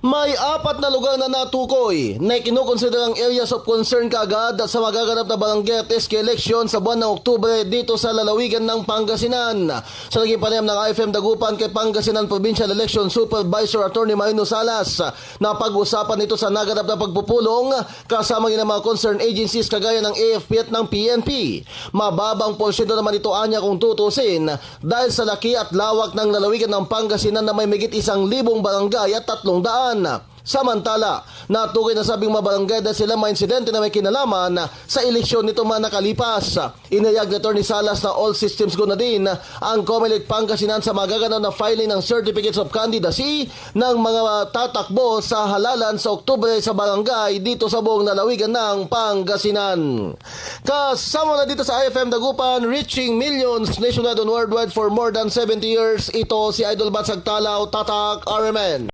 May apat na lugar na natukoy na kinukonsider ang areas of concern kaagad sa magaganap na barangay at SK election sa buwan ng Oktubre dito sa lalawigan ng Pangasinan. Sa naging panayam ng IFM Dagupan kay Pangasinan Provincial Election Supervisor Attorney Marino Salas na pag-usapan nito sa naganap na pagpupulong kasama ng mga concerned agencies kagaya ng AFP at ng PNP. Mababang porsyento naman ito anya kung tutusin dahil sa laki at lawak ng lalawigan ng Pangasinan na may migit isang libong barangay at tatlong daan. Samantala, natukoy na sabing mabarangay dahil sila mga insidente na may kinalaman sa eleksyon nito man nakalipas. Inayag ni Attorney Salas na all systems go na din ang Comelec Pangasinan sa magaganap na filing ng Certificates of Candidacy ng mga tatakbo sa halalan sa Oktubre sa barangay dito sa buong lalawigan ng Pangasinan. Kasama na dito sa IFM Dagupan, reaching millions nationwide and worldwide for more than 70 years. Ito si Idol Batsag Talaw, Tatak RMN.